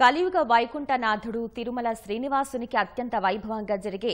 కలియుగ వైకుంఠనాథుడు తిరుమల శ్రీనివాసునికి అత్యంత వైభవంగా జరిగే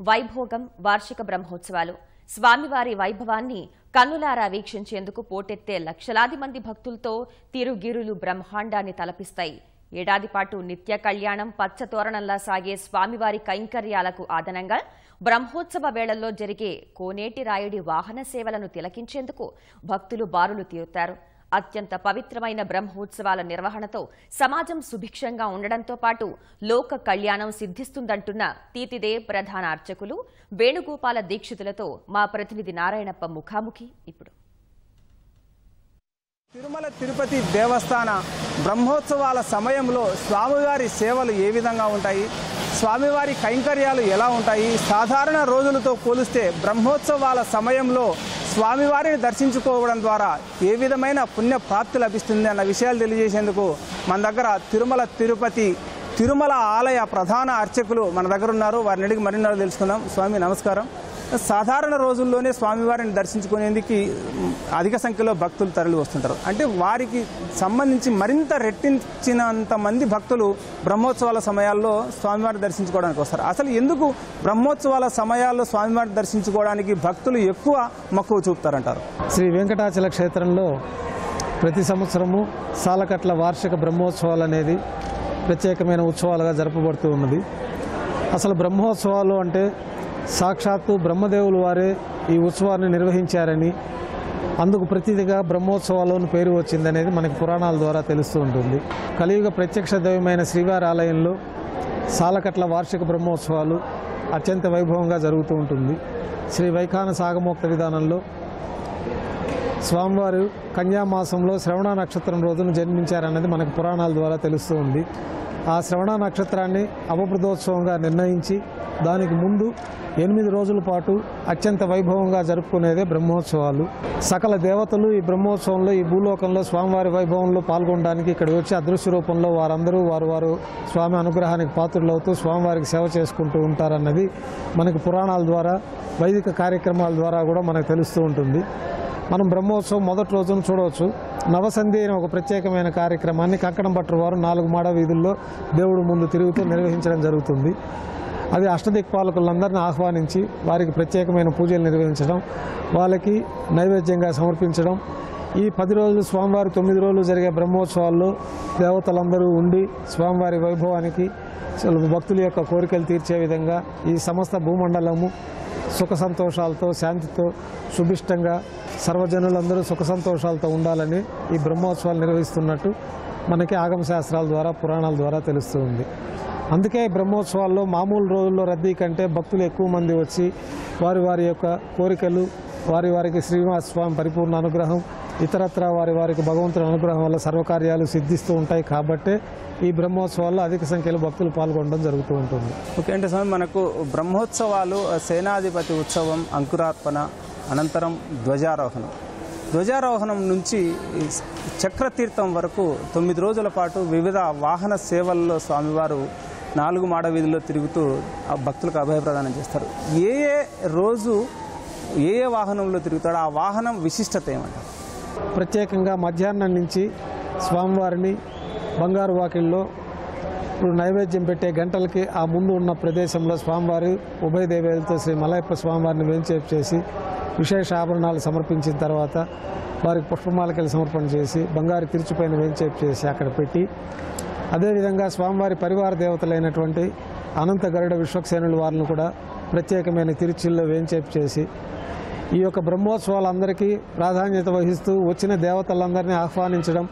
వైభోగం వార్షిక బ్రహ్మోత్సవాలు. స్వామివారి వైభవాన్ని కన్నులారా వీక్షించేందుకు పోటెత్తే లక్షలాది మంది భక్తులతో తిరుగిరులు బ్రహ్మాండాన్ని తలపిస్తాయి. ఏడాది పాటు నిత్య కళ్యాణం పచ్చతోరణంలా సాగే స్వామివారి కైంకర్యాలకు ఆదనంగా బ్రహ్మోత్సవ వేళల్లో జరిగే కోనేటి రాయుడి వాహన సేవలను తిలకించేందుకు భక్తులు బారులు తీరుతారు. అత్యంత పవిత్రమైన బ్రహ్మోత్సవాల నిర్వహణతో సమాజం సుభిక్షంగా ఉండడంతో పాటు లోక కళ్యాణం సిద్ధిస్తుందంటున్న తీతిదే ప్రధాన అర్చకులు వేణుగోపాల దీక్షితులతో మా ప్రతినిధి నారాయణప్ప ముఖాముఖి ఇప్పుడు. తిరుమల తిరుపతి దేవస్థాన బ్రహ్మోత్సవాల సమయంలో స్వామివారి సేవలు ఏ విధంగా ఉంటాయి? స్వామివారి కైంకర్యాలు ఎలా ఉంటాయి? సాధారణ రోజులతో పోలిస్తే బ్రహ్మోత్సవాల సమయంలో స్వామివారిని దర్శించుకోవడం ద్వారా ఏ విధమైన పుణ్య ప్రాప్తి లభిస్తుంది అన్న విషయాలు తెలియజేసేందుకు మన దగ్గర తిరుమల తిరుపతి తిరుమల ఆలయ ప్రధాన అర్చకులు మన దగ్గర ఉన్నారు. వారిని అడిగి మరిన్నో తెలుసుకుందాం. స్వామి నమస్కారం. సాధారణ రోజుల్లోనే స్వామివారిని దర్శించుకునేందుకు అధిక సంఖ్యలో భక్తులు తరలి వస్తుంటారు. అంటే వారికి సంబంధించి మరింత రెట్టించినంత మంది భక్తులు బ్రహ్మోత్సవాల సమయాల్లో స్వామివారిని దర్శించుకోవడానికి వస్తారు. అసలు ఎందుకు బ్రహ్మోత్సవాల సమయాల్లో స్వామివారిని దర్శించుకోవడానికి భక్తులు ఎక్కువ మక్కువ చూపుతారంటారు? శ్రీ వెంకటాచల క్షేత్రంలో ప్రతి సంవత్సరము సాలకట్ల వార్షిక బ్రహ్మోత్సవాలు అనేది ప్రత్యేకమైన ఉత్సవాలుగా జరపబడుతూ ఉన్నది. అసలు బ్రహ్మోత్సవాలు అంటే సాక్షాత్తు బ్రహ్మదేవులు వారే ఈ ఉత్సవాన్ని నిర్వహించారని అందుకు ప్రతిదిగా బ్రహ్మోత్సవాలను పేరు వచ్చిందనేది మనకి పురాణాల ద్వారా తెలుస్తూ ఉంటుంది. కలియుగ ప్రత్యక్ష దైవమైన శ్రీవారి ఆలయంలో సాలకట్ల వార్షిక బ్రహ్మోత్సవాలు అత్యంత వైభవంగా జరుగుతూ ఉంటుంది. శ్రీ వైఖాన సాగమోక్త విధానంలో స్వామివారు కన్యామాసంలో శ్రవణ నక్షత్రం రోజున జన్మించారన్నది మనకు పురాణాల ద్వారా తెలుస్తూ ఉంది. ఆ శ్రవణ నక్షత్రాన్ని అవప్రదోత్సవంగా నిర్ణయించి దానికి ముందు ఎనిమిది రోజుల పాటు అత్యంత వైభవంగా జరుపుకునేదే బ్రహ్మోత్సవాలు. సకల దేవతలు ఈ బ్రహ్మోత్సవంలో ఈ భూలోకంలో స్వామివారి వైభవంలో పాల్గొనడానికి ఇక్కడ వచ్చి అదృశ్య రూపంలో వారందరూ వారు వారు స్వామి అనుగ్రహానికి పాత్రులవుతూ స్వామివారికి సేవ చేసుకుంటూ ఉంటారన్నది మనకి పురాణాల ద్వారా వైదిక కార్యక్రమాల ద్వారా కూడా మనకు తెలుస్తూ ఉంటుంది. మనం బ్రహ్మోత్సవం మొదటి రోజున చూడవచ్చు. నవసంధి అనే ఒక ప్రత్యేకమైన కార్యక్రమాన్ని కంకణం పట్టరు వారు నాలుగు మాడ వీధుల్లో దేవుడు ముందు తిరుగుతూ నిర్వహించడం జరుగుతుంది. అది అష్టదిక్పాలకులందరినీ ఆహ్వానించి వారికి ప్రత్యేకమైన పూజలు నిర్వహించడం వాళ్ళకి నైవేద్యంగా సమర్పించడం. ఈ పది రోజులు స్వామివారి తొమ్మిది రోజులు జరిగే బ్రహ్మోత్సవాల్లో దేవతలందరూ ఉండి స్వామివారి వైభవానికి భక్తుల యొక్క కోరికలు తీర్చే విధంగా ఈ సమస్త భూమండలము సుఖ సంతోషాలతో శాంతితో సుభిష్టంగా సర్వజనులందరూ సుఖ సంతోషాలతో ఉండాలని ఈ బ్రహ్మోత్సవాలు నిర్వహిస్తున్నట్టు మనకి ఆగమ శాస్త్రాల ద్వారా పురాణాల ద్వారా తెలుస్తుంది అందుకే బ్రహ్మోత్సవాల్లో మామూలు రోజుల్లో రద్దీ కంటే భక్తులు ఎక్కువ మంది వచ్చి వారి వారి యొక్క కోరికలు వారి వారికి శ్రీనివాస స్వామి పరిపూర్ణ అనుగ్రహం ఇతరత్ర వారి వారికి భగవంతుని అనుగ్రహం వల్ల సర్వకార్యాలు సిద్ధిస్తూ ఉంటాయి కాబట్టే ఈ బ్రహ్మోత్సవాల్లో అధిక సంఖ్యలో భక్తులు పాల్గొనడం జరుగుతూ ఉంటుంది. ఓకే అంటే స్వామి మనకు బ్రహ్మోత్సవాలు సేనాధిపతి ఉత్సవం అంకురార్పణ అనంతరం ధ్వజారోహణం. ధ్వజారోహణం నుంచి చక్రతీర్థం వరకు తొమ్మిది రోజుల పాటు వివిధ వాహన సేవల్లో స్వామివారు నాలుగు మాడ వీధుల్లో తిరుగుతూ ఆ భక్తులకు అభయప్రదానం చేస్తారు. ఏ ఏ రోజు ఏ ఏ వాహనంలో తిరుగుతాడో ఆ వాహనం విశిష్టత ఏమంటారు? ప్రత్యేకంగా మధ్యాహ్నం నుంచి స్వామివారిని బంగారు వాకిల్లో ఇప్పుడు నైవేద్యం పెట్టే గంటలకి ఆ ముందు ఉన్న ప్రదేశంలో స్వామివారి ఉభయ దేవేలతో శ్రీ మలయప్ప స్వామివారిని వేంచేపు చేసి విశేష ఆభరణాలు సమర్పించిన తర్వాత వారికి పుష్పమాలకలు సమర్పణ చేసి బంగారు తిరుచుపైన వేంచేపు చేసి అక్కడ పెట్టి అదేవిధంగా స్వామివారి పరివార దేవతలైనటువంటి అనంత గరుడ విశ్వక్సేనుల వారిని కూడా ప్రత్యేకమైన తిరుచిల్లో వేంచేపు చేసి ఈ యొక్క బ్రహ్మోత్సవాలందరికీ ప్రాధాన్యత వహిస్తూ వచ్చిన దేవతలందరినీ ఆహ్వానించడం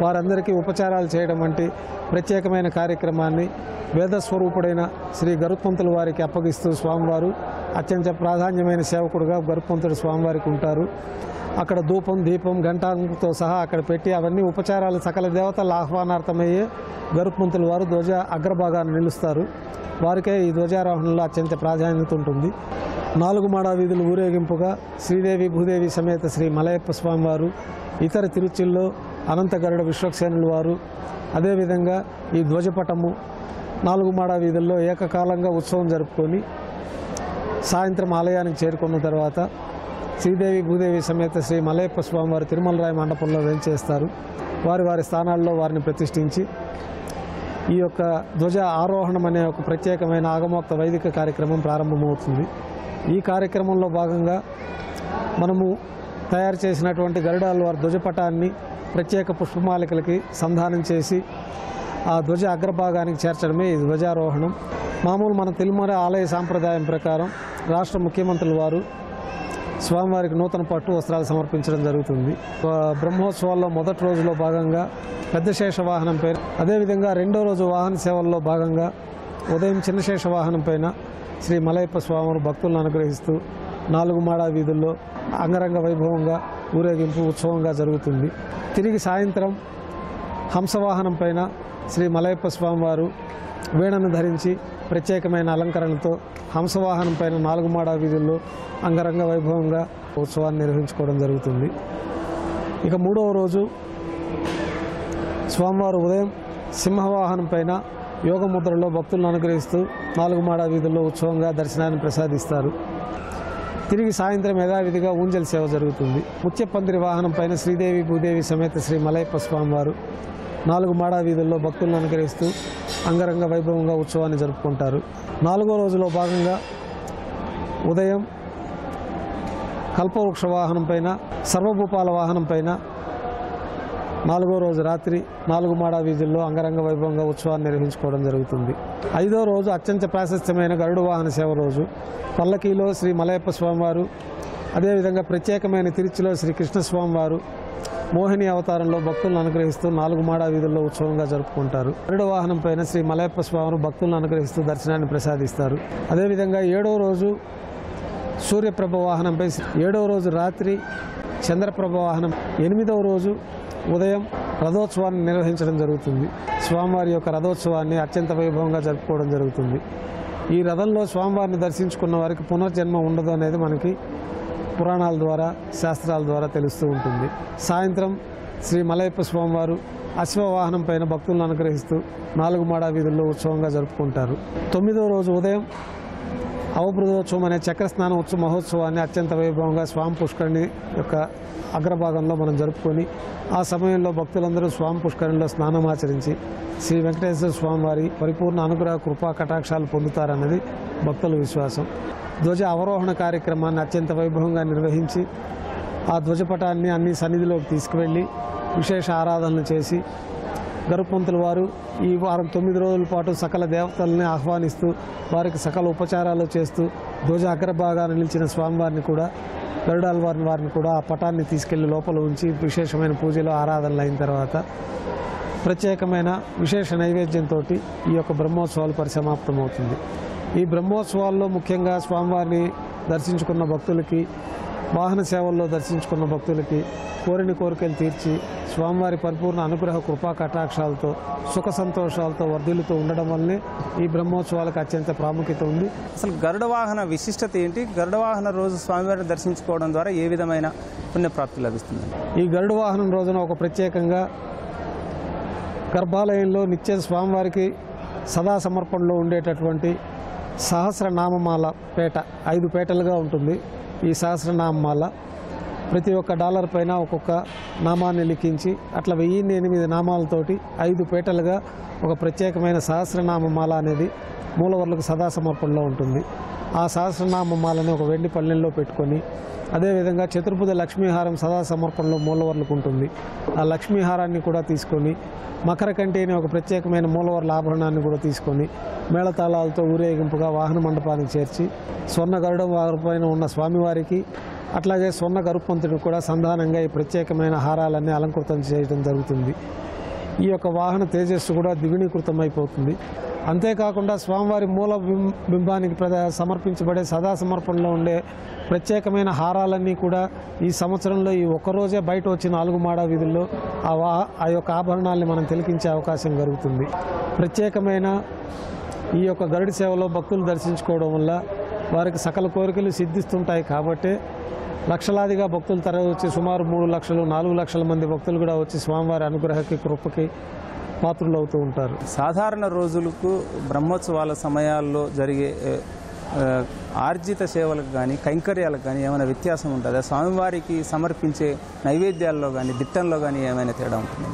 వారందరికీ ఉపచారాలు చేయడం వంటి ప్రత్యేకమైన కార్యక్రమాన్ని వేదస్వరూపుడైన శ్రీ గరుత్మంతుల వారికి అప్పగిస్తూ స్వామివారు అత్యంత ప్రాధాన్యమైన సేవకుడుగా గరుత్మంతుడు స్వామివారికి ఉంటారు. అక్కడ ధూపం దీపం ఘంటాంతో సహా అక్కడ పెట్టి అవన్నీ ఉపచారాలు సకల దేవతల ఆహ్వానార్థమయ్యే గరుత్మంతుల వారు ధ్వజ అగ్రభాగాన్ని నిలుస్తారు. వారికే ఈ ధ్వజారోహణలో అత్యంత ప్రాధాన్యత ఉంటుంది. నాలుగు మాడ వీధులు ఊరేగింపుగా శ్రీదేవి భూదేవి సమేత శ్రీ మలయప్ప స్వామివారు ఇతర తిరుచిల్లో అనంతగరుడ విశ్వక్సేనుల వారు అదేవిధంగా ఈ ధ్వజపటము నాలుగు మాడ వీధుల్లో ఏకకాలంగా ఉత్సవం జరుపుకొని సాయంత్రం ఆలయానికి చేరుకున్న తర్వాత శ్రీదేవి భూదేవి సమేత శ్రీ మలయప్ప స్వామివారి తిరుమలరాయ మండపంలో వేంచేస్తారు. వారి వారి స్థానాల్లో వారిని ప్రతిష్ఠించి ఈ యొక్క ధ్వజ ఆరోహణం అనే ఒక ప్రత్యేకమైన ఆగమోక్త వైదిక కార్యక్రమం ప్రారంభమవుతుంది. ఈ కార్యక్రమంలో భాగంగా మనము తయారు చేసినటువంటి గరుడాల వారి ధ్వజపటాన్ని ప్రత్యేక పుష్పమాలికలకి సంధానం చేసి ఆ ధ్వజ అగ్రభాగానికి చేర్చడమే ఈ ధ్వజారోహణం. మామూలు మన తిరుమల ఆలయ సాంప్రదాయం ప్రకారం రాష్ట్ర ముఖ్యమంత్రులు వారు స్వామివారికి నూతన పట్టు వస్త్రాలు సమర్పించడం జరుగుతుంది. బ్రహ్మోత్సవాల్లో మొదటి రోజులో భాగంగా పెద్ద శేష వాహనం పైన అదేవిధంగా రెండో రోజు వాహన సేవల్లో భాగంగా ఉదయం చిన్న శేష వాహనం పైన శ్రీ మలయప్ప స్వామివారు భక్తులను అనుగ్రహిస్తూ నాలుగు మాడా వీధుల్లో అంగరంగ వైభవంగా ఊరేగింపు ఉత్సవంగా జరుగుతుంది. తిరిగి సాయంత్రం హంసవాహనం పైన శ్రీ మలయప్ప స్వామివారు వీణను ధరించి ప్రత్యేకమైన అలంకరణతో హంసవాహనం పైన నాలుగు మాడా వీధుల్లో అంగరంగ వైభవంగా ఉత్సవాన్ని నిర్వహించుకోవడం జరుగుతుంది. ఇక మూడవ రోజు స్వామివారు ఉదయం సింహవాహనం పైన యోగ ముద్రలో భక్తులను అనుగ్రహిస్తూ నాలుగు మాడా వీధుల్లో ఉత్సవంగా దర్శనాన్ని ప్రసాదిస్తారు. తిరిగి సాయంత్రం యథావిధిగా ఊంజల్ సేవ జరుగుతుంది. ముత్యపందిరి వాహనం పైన శ్రీదేవి భూదేవి సమేత శ్రీ మలయప్ప స్వామివారు నాలుగు మాడా వీధుల్లో భక్తులను అనుగ్రహిస్తూ అంగరంగ వైభవంగా ఉత్సవాన్ని జరుపుకుంటారు. నాలుగో రోజులో భాగంగా ఉదయం కల్పవృక్ష వాహనం పైన సర్వభూపాల వాహనం పైన నాలుగో రోజు రాత్రి నాలుగు మాడా వీధుల్లో అంగరంగ వైభవంగా ఉత్సవాన్ని నిర్వహించుకోవడం జరుగుతుంది. ఐదో రోజు అత్యంత ప్రాశస్త్యమైన గరుడు వాహన సేవ రోజు. పల్లకీలో శ్రీ మలయప్ప స్వామివారు అదేవిధంగా ప్రత్యేకమైన తిరుచిలో శ్రీ కృష్ణస్వామివారు మోహిని అవతారంలో భక్తులను అనుగ్రహిస్తూ నాలుగు మాడా వీధుల్లో ఉత్సవంగా జరుపుకుంటారు. గరుడ వాహనం పైన శ్రీ మలయప్ప స్వామిని భక్తులను అనుగ్రహిస్తూ దర్శనాన్ని ప్రసాదిస్తారు. అదేవిధంగా ఏడవ రోజు సూర్యప్రభ వాహనంపై ఏడవ రోజు రాత్రి చంద్రప్రభ వాహనం ఎనిమిదవ రోజు ఉదయం రథోత్సవాన్ని నిర్వహించడం జరుగుతుంది. స్వామివారి యొక్క రథోత్సవాన్ని అత్యంత వైభవంగా జరుపుకోవడం జరుగుతుంది. ఈ రథంలో స్వామివారిని దర్శించుకున్న వారికి పునర్జన్మ ఉండదు అనేది మనకి పురాణాల ద్వారా శాస్త్రాల ద్వారా తెలుస్తూ ఉంటుంది. సాయంత్రం శ్రీ మలయప్ప స్వామివారు అశ్వవాహనం పైన భక్తులను అనుగ్రహిస్తూ నాలుగు మాడా వీధుల్లో ఉత్సవంగా జరుపుకుంటారు. తొమ్మిదవ రోజు ఉదయం అవబృదోత్సవం అనే చక్రస్నాన ఉత్సవ మహోత్సవాన్ని అత్యంత వైభవంగా స్వామి పుష్కరిణి యొక్క అగ్రభాగంలో మనం జరుపుకొని ఆ సమయంలో భక్తులందరూ స్వామి పుష్కరిణిలో స్నానం ఆచరించి శ్రీ వెంకటేశ్వర స్వామివారి పరిపూర్ణ అనుగ్రహ కృపా కటాక్షాలు పొందుతారన్నది భక్తుల విశ్వాసం. ధ్వజ అవరోహణ కార్యక్రమాన్ని అత్యంత వైభవంగా నిర్వహించి ఆ ధ్వజపటాన్ని అన్ని సన్నిధిలోకి తీసుకువెళ్ళి విశేష ఆరాధనలు చేసి గరుపంతుల వారు ఈ వారం తొమ్మిది రోజుల పాటు సకల దేవతల్ని ఆహ్వానిస్తూ వారికి సకల ఉపచారాలు చేస్తూ ధ్వజ అగ్రభాగాన్ని నిలిచిన స్వామివారిని కూడా గరుడాల వారిని వారిని కూడా ఆ పటాన్ని తీసుకెళ్ళి లోపల ఉంచి విశేషమైన పూజలు ఆరాధనలు అయిన తర్వాత ప్రత్యేకమైన విశేష నైవేద్యంతో ఈ యొక్క బ్రహ్మోత్సవాలు పరిసమాప్తమవుతుంది. ఈ బ్రహ్మోత్సవాల్లో ముఖ్యంగా స్వామివారిని దర్శించుకున్న భక్తులకి వాహన సేవల్లో దర్శించుకున్న భక్తులకి కోరిన కోరికలు తీర్చి స్వామివారి పరిపూర్ణ అనుగ్రహ కృపా కటాక్షాలతో సుఖ సంతోషాలతో వర్ధిల్లుతూ ఉండడం వల్లనే ఈ బ్రహ్మోత్సవాలకు అత్యంత ప్రాముఖ్యత ఉంది. అసలు గరుడ వాహన విశిష్టత ఏంటి? గరుడ వాహన రోజు స్వామివారిని దర్శించుకోవడం ద్వారా ఏ విధమైన పుణ్యప్రాప్తి లభిస్తుంది? ఈ గరుడ వాహనం రోజున ఒక ప్రత్యేకంగా గర్భాలయంలో నిత్య స్వామివారికి సదా సమర్పణలో ఉండేటటువంటి సహస్రనామమాల పేట ఐదు పేటలుగా ఉంటుంది. ఈ సహస్రనామమాల ప్రతి ఒక్క డాలర్ పైన ఒక్కొక్క నామాన్ని లిఖించి అట్లా వెయ్యిన్ని ఎనిమిది నామాలతోటి ఐదు పేటలుగా ఒక ప్రత్యేకమైన సహస్రనామమాల అనేది మూలవర్లకు సదా సమర్పణలో ఉంటుంది. ఆ సహస్రనామమాలని ఒక వెండి పల్లెల్లో పెట్టుకొని అదేవిధంగా చతుర్భుజ లక్ష్మీహారం సదా సమర్పణలో మూలవర్లకు ఉంటుంది. ఆ లక్ష్మీహారాన్ని కూడా తీసుకొని మకర కంటి అనే ఒక ప్రత్యేకమైన మూలవర్ల ఆభరణాన్ని కూడా తీసుకొని మేళతాళాలతో ఊరేగింపుగా వాహన మండపానికి చేర్చి స్వర్ణ గరుడం పైన ఉన్న స్వామివారికి అట్లాగే స్వర్ణ గరుపంతుడికి కూడా సంధానంగా ఈ ప్రత్యేకమైన హారాలన్నీ అలంకృతం చేయడం జరుగుతుంది. ఈ యొక్క వాహన తేజస్సు కూడా ద్విగుణీకృతం అయిపోతుంది అంతేకాకుండా స్వామివారి మూల బింబానికి సమర్పించబడే సదా సమర్పణలో ఉండే ప్రత్యేకమైన హారాలన్నీ కూడా ఈ సంవత్సరంలో ఈ ఒక్కరోజే బయట వచ్చి నాలుగు వీధుల్లో ఆ ఆ యొక్క ఆభరణాలని మనం తిలకించే అవకాశం కలుగుతుంది. ప్రత్యేకమైన ఈ యొక్క గరుడి సేవలో భక్తులు దర్శించుకోవడం వల్ల వారికి సకల కోరికలు సిద్ధిస్తుంటాయి కాబట్టి లక్షలాదిగా భక్తులు తరలి వచ్చి సుమారు మూడు లక్షలు నాలుగు లక్షల మంది భక్తులు కూడా వచ్చి స్వామివారి అనుగ్రహకి కృపకి పాత్రులు అవుతూ ఉంటారు. సాధారణ రోజులకు బ్రహ్మోత్సవాల సమయాల్లో జరిగే ఆర్జిత సేవలకు కానీ కైంకర్యాలకు కానీ ఏమైనా వ్యత్యాసం ఉంటుందా? స్వామివారికి సమర్పించే నైవేద్యాల్లో కానీ దిట్టంలో కానీ ఏమైనా తేడా ఉంటుంది?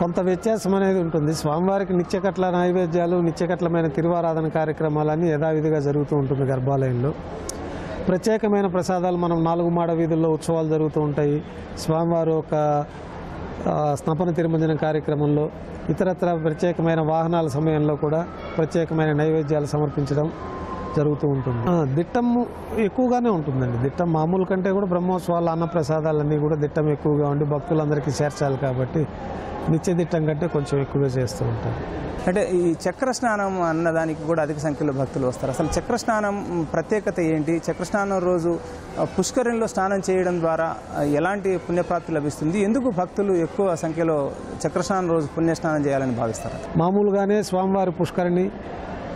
కొంత వ్యత్యాసం అనేది ఉంటుంది. స్వామివారికి నిత్యకట్ల నైవేద్యాలు నిత్యకట్లమైన తిరువారాధన కార్యక్రమాలన్నీ యథావిధిగా జరుగుతూ ఉంటుంది గర్భాలయంలో. ప్రత్యేకమైన ప్రసాదాలు మనం నాలుగు మాడ వీధుల్లో ఉత్సవాలు జరుగుతూ ఉంటాయి. స్వామివారు ఒక స్నపన తిరుమంజన కార్యక్రమంలో ఇతరత్ర ప్రత్యేకమైన వాహనాల సమయంలో కూడా ప్రత్యేకమైన నైవేద్యాలు సమర్పించడం జరుగుతూ ఉంటుంది. దిట్టం ఎక్కువగానే ఉంటుందండి. దిట్టం మామూలు కంటే కూడా బ్రహ్మోత్సవాల అన్నప్రసాదాలన్నీ కూడా దిట్టం ఎక్కువగా ఉండి భక్తులందరికీ చేర్చాలి కాబట్టి నిత్య దిట్టం కంటే కొంచెం ఎక్కువగా చేస్తూ ఉంటారు. అంటే ఈ చక్ర స్నానం అన్నదానికి కూడా అధిక సంఖ్యలో భక్తులు వస్తారు. అసలు చక్ర స్నానం ప్రత్యేకత ఏంటి? చక్ర స్నానం రోజు ఆ, పుష్కరిణిలో స్నానం చేయడం ద్వారా ఎలాంటి పుణ్యప్రాప్తి లభిస్తుంది? ఎందుకు భక్తులు ఎక్కువ సంఖ్యలో చక్ర స్నానం రోజు పుణ్యస్నానం చేయాలని భావిస్తారు? మామూలుగానే స్వామివారి పుష్కరిణి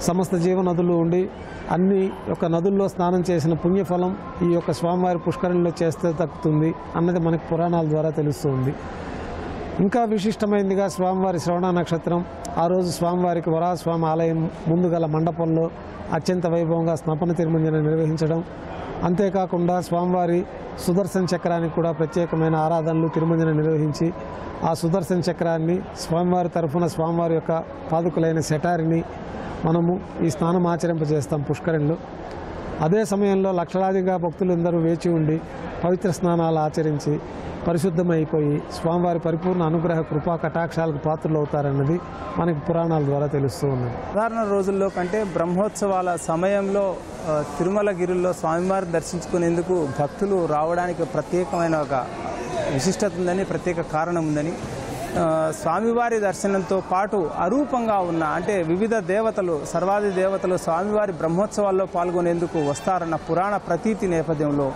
సమస్త జీవ నదులు ఉండి అన్ని యొక్క నదుల్లో స్నానం చేసిన పుణ్యఫలం ఈ యొక్క స్వామివారి పుష్కరిణిలో చేస్తే తక్కుతుంది అన్నది మనకి పురాణాల ద్వారా తెలుస్తుంది ఇంకా విశిష్టమైనదిగా స్వామివారి శ్రవణ నక్షత్రం. ఆ రోజు స్వామివారికి వరాహస్వామి ఆలయం ముందు గల మండపంలో అత్యంత వైభవంగా స్నపన తిరుమంజన నిర్వహించడం. అంతేకాకుండా స్వామివారి సుదర్శన చక్రానికి కూడా ప్రత్యేకమైన ఆరాధనలు తిరుమంజన నిర్వహించి ఆ సుదర్శన చక్రాన్ని స్వామివారి తరఫున స్వామివారి యొక్క పాదుకులైన సెటారిని మనము ఈ స్నానం ఆచరింపజేస్తాం పుష్కరిణిలో. అదే సమయంలో లక్షలాదిగా భక్తులందరూ వేచి ఉండి పవిత్ర స్నానాలు ఆచరించి పరిశుద్ధమైపోయి స్వామివారి పరిపూర్ణ అనుగ్రహ కృపా కటాక్షాలకు పాత్రలు అవుతారన్నది మనకి పురాణాల ద్వారా తెలుస్తూ ఉన్నది. సాధారణ రోజుల్లో కంటే బ్రహ్మోత్సవాల సమయంలో తిరుమల తిరుమలగిరిలో స్వామివారిని దర్శించుకునేందుకు భక్తులు రావడానికి ప్రత్యేకమైన ఒక విశిష్టత ఉందని ప్రత్యేక కారణం ఉందని స్వామివారి దర్శనంతో పాటు అరూపంగా ఉన్న అంటే వివిధ దేవతలు సర్వాది దేవతలు స్వామివారి బ్రహ్మోత్సవాల్లో పాల్గొనేందుకు వస్తారన్న పురాణ ప్రతీతి నేపథ్యంలో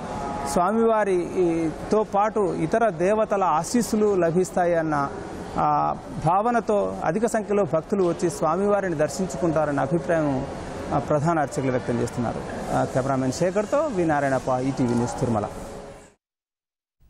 స్వామివారితో పాటు ఇతర దేవతల ఆశీస్సులు లభిస్తాయి అన్న భావనతో అధిక సంఖ్యలో భక్తులు వచ్చి స్వామివారిని దర్శించుకుంటారన్న అభిప్రాయం ప్రధాన అర్చకులు వ్యక్తం చేస్తున్నారు. Cameraman శేఖర్తో V Narayanappa ETV news Tirumala.